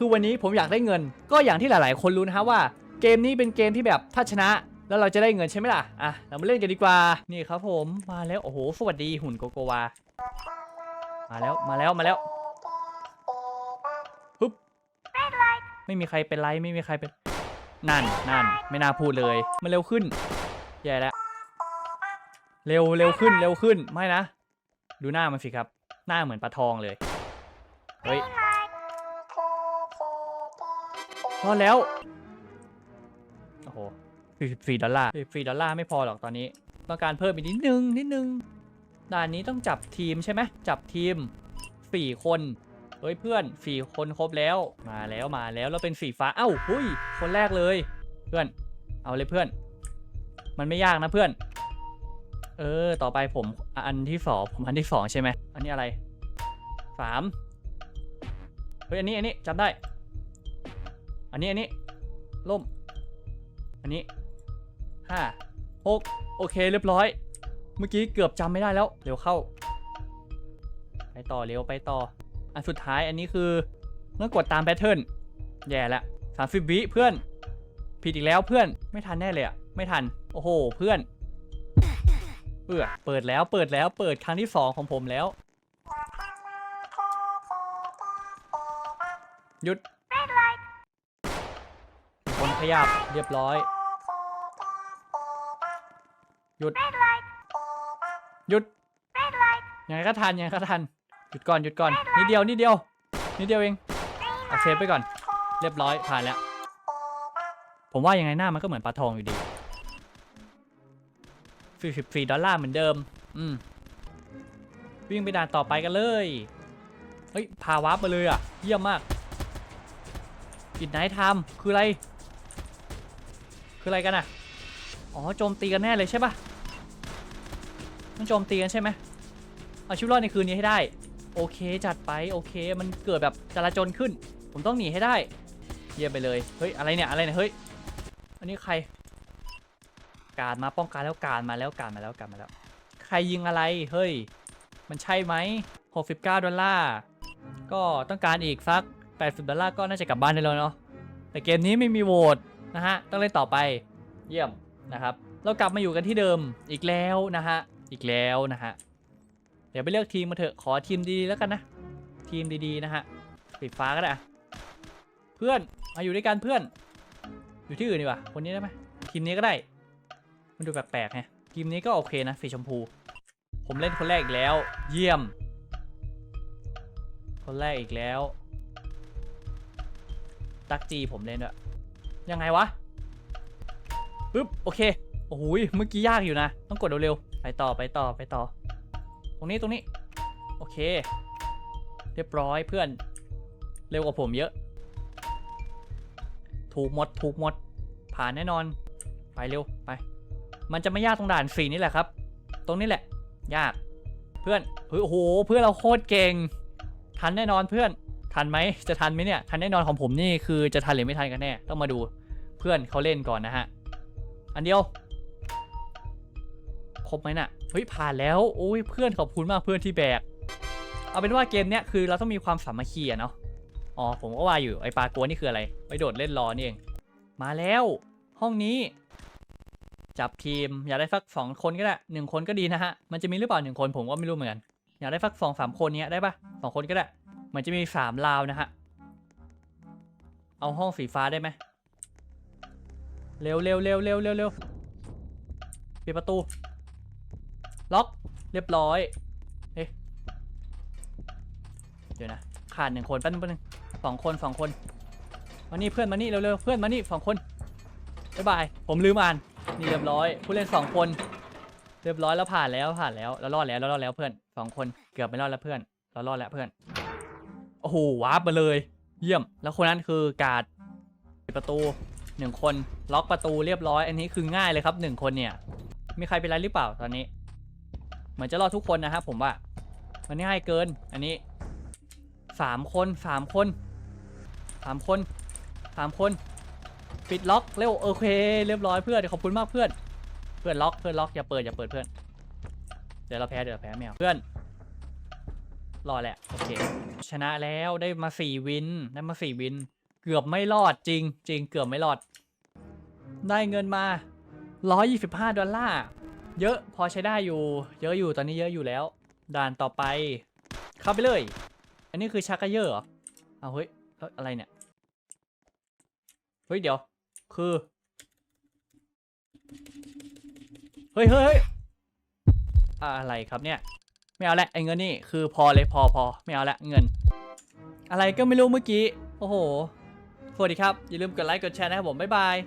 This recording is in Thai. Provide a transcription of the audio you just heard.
คือวันนี้ผมอยากได้เงิน ก็อย่างที่หลาย ๆ คนรู้นะฮะว่า เกมนี้เป็นเกมที่แบบถ้าชนะ แล้วเราจะได้เงินใช่ไหมล่ะอะเรามาเล่นกันดีกว่านี่ครับผมมาแล้วโอ้โหสวัสดีหุ่นโกโกวามาแล้วมาแล้วมาแล้วฮึบไม่มีใครเป็นไรไม่มีใครเป็นนั่นนั่นไม่น่าพูดเลยมันเร็วขึ้นแย่แล้วเร็วเร็วขึ้นเร็วขึ้นไม่นะ ดูหน้ามันสิครับ หน้าเหมือนปลาทองเลยเฮ้ย พอแล้ว โอ้โห44ดอลลาร์44ดอลลาร์ไม่พอหรอกตอนนี้ ต้องการเพิ่มอีกนิดนึง นิดนึง ด่านนี้ต้องจับทีมใช่ไหม จับทีม 4 คน เฮ้ยเพื่อน 4 คนครบแล้ว มาแล้วมาแล้วเราเป็นสีฟ้า เอ้าหุยคนแรกเลย เพื่อน เอาเลยเพื่อน มันไม่ยากนะเพื่อน เออ ต่อไปผมอันที่สองผมอันที่สองใช่ไหม อันนี้อะไรสามเฮ้ยอันนี้อันนี้จำได้ อันนี้อันนี้ล่ม อันนี้ห้าหกโอเคเรียบร้อย เมื่อกี้เกือบจำไม่ได้แล้ว เร็วเข้า ไปต่อเร็วไปต่อ อันสุดท้ายอันนี้คือต้องกดตามแพทเทิร์น แย่ละสามสิบวิเพื่อน ผิดอีกแล้วเพื่อน ไม่ทันแน่เลยอะไม่ทัน โอ้โห เพื่อนเออเปิดแล้ว เปิดแล้ว เปิดครั้งที่สองของผมแล้ว หยุด ขยับเรียบร้อย หยุด หยุดยังไงก็ทันยังไงก็ทัน หยุดก่อนหยุดก่อนนิดเดียวนิดเดียวนิดเดียวเองเอาเซฟไปก่อน เรียบร้อยผ่านแล้ว ผมว่ายังไงหน้ามันก็เหมือนปลาทองอยู่ดี44ดอลลาร์เหมือนเดิม อืม วิ่งไปด่านต่อไปกันเลย เฮ้ย พาวาร์ปมาเลยอะ เยี่ยมมากปิดไนท์ทม์คืออะไร คืออะไรกันอะ อ๋อโจมตีกันแน่เลยใช่ปะมันโจมตีกันใช่ไหมเอาชีวิตรอดในคืนนี้ให้ได้ โอเคจัดไปโอเค มันเกิดแบบจราจนขึ้น ผมต้องหนีให้ได้ เยี่ยมไปเลย เฮ้ยอะไรเนี่ยอะไรเนี่ยเฮ้ย อันนี้ใคร การมาป้องกันแล้วการมาแล้วการมาแล้วการมาแล้ว ใครยิงอะไรเฮ้ย มันใช่ไหม69ดอลลาร์ก็ต้องการอีกสัก80ดอลลาร์ก็น่าจะกลับบ้านได้แล้วเนาะแต่เกมนี้ไม่มีโหวต นะฮะต้องเล่นต่อไปเยี่ยมนะครับ เรากลับมาอยู่กันที่เดิมอีกแล้วนะฮะอีกแล้วนะฮะเดี๋ยวไปเลือกทีมมาเถอะขอทีมดีๆแล้วกันนะ ทีมดีๆนะฮะสีฟ้าก็ได้เพื่อนมาอยู่ด้วยกันเพื่อน อยู่ที่อื่นดีกว่าคนนี้ได้ไหมทีมนี้ก็ได้ มันดูแปลกๆไงทีมนี้ก็โอเคนะสีชมพู ผมเล่นคนแรกอีกแล้ว เยี่ยม คนแรกอีกแล้วตักจีผมเล่นด้ว ยังไงวะปึ๊บโอเคโอ้โหยเมื่อกี้ยากอยู่นะ ต้องกดเร็วๆไปต่อไปต่อไปต่อ ตรงนี้ตรงนี้ โอเค เรียบร้อยเพื่อน เร็วกว่าผมเยอะ ถูกหมดถูกหมด ผ่านแน่นอน ไปเร็วไป มันจะไม่ยากตรงด่านสีนี่แหละครับ ตรงนี้แหละ ยาก เพื่อนเฮ้ยโอ้โหเพื่อนเราโคตรเก่ง ทันแน่นอนเพื่อน ทันไหมจะทันไหมเนี่ย ทันแน่นอนของผมนี่คือจะทันหรือไม่ทันกันแน่ ต้องมาดูเพื่อนเขาเล่นก่อนนะฮะ อันเดียว ครบไหมน่ะ เฮ้ยผ่านแล้วโอ้ยเพื่อนขอบคุณมากเพื่อนที่แบก เอาเป็นว่าเกมเนี้ยคือเราต้องมีความสามัคคีอะเนาะ อ๋อผมก็ว่าอยู่ไอปลากลัวนี่คืออะไร ไปโดดเล่นรอนี่เอง มาแล้ว ห้องนี้ จับทีมอยากได้สักสองคนก็ได้หนึ่งคนก็ดีนะฮะ มันจะมีหรือเปล่าหนึ่งคนผมก็ไม่รู้เหมือนกัน อยากได้สักสองสามคนเนี้ยได้ปะสองคนก็ได้ มือนจะมีสามราวนะฮะ เอาห้องสีฟ้าได้ไหมเร็วเร็วเร็วเร็วเร็วเร็วปิดประตู ล็อกเรียบร้อยเอ๊ะเดี๋ยวนะขาดหนึ่งคนแป๊บนึงแป๊บนึงสองคนสองคนมานี่เพื่อนมานี่เร็วๆเพื่อนมานี่สองคนบ๊ายบายผมลืมอ่านนี่เรียบร้อย ผู้เล่นสองคน เรียบร้อยแล้วผ่านแล้วผ่านแล้วแล้วรอดแล้วแล้วรอดแล้วเพื่อนสองคนเกือบไม่รอดแล้วเพื่อนเรารอดแล้วเพื่อน อ้โหวาร์ปมาเลย เยี่ยม แล้วคนนั้นคือการ์ดปิดประตูหนึ่งคนล็อกประตูเรียบร้อย อันนี้คือง่ายเลยครับหนึ่งคนเนี่ย มีใครเป็นไรหรือเปล่าตอนนี้ เหมือนจะรอดทุกคนนะครับผมว่า มันง่ายเกิน อันนี้สามคนสามคนสามคนสามคน ปิดล็อกเร็วโอเค เรียบร้อยเพื่อนขอบคุณมากเพื่อน เพื่อนล็อกเพื่อนล็อกอย่าเปิดอย่าเปิดเพื่อน เดี๋ยวเราแพ้เดี๋ยวเราแพ้แมวเพื่อน รอดแหละโอเค ชนะแล้วได้มาสี่วินได้มาสี่วิน เกือบไม่รอดจริง จริงเกือบไม่รอด ได้เงินมา 125 ดอลลาร์ เยอะพอใช้ได้อยู่ เยอะอยู่ตอนนี้เยอะอยู่แล้ว ด่านต่อไป เข้าไปเลย อันนี้คือชักกะเยอะเหรอเอาเฮ้ยอะไรเนี่ย เฮ้ยเดี๋ยว คือ เฮ้ยเฮ้ยอะไรครับเนี่ย ไม่เอาละไอ้เงินนี่คือพอเลยพอพอไม่เอาละเงิน อะไรก็ไม่รู้เมื่อกี้ โอ้โหสวัสดีครับ อย่าลืมกดไลค์กดแชร์นะครับผมบ๊ายบาย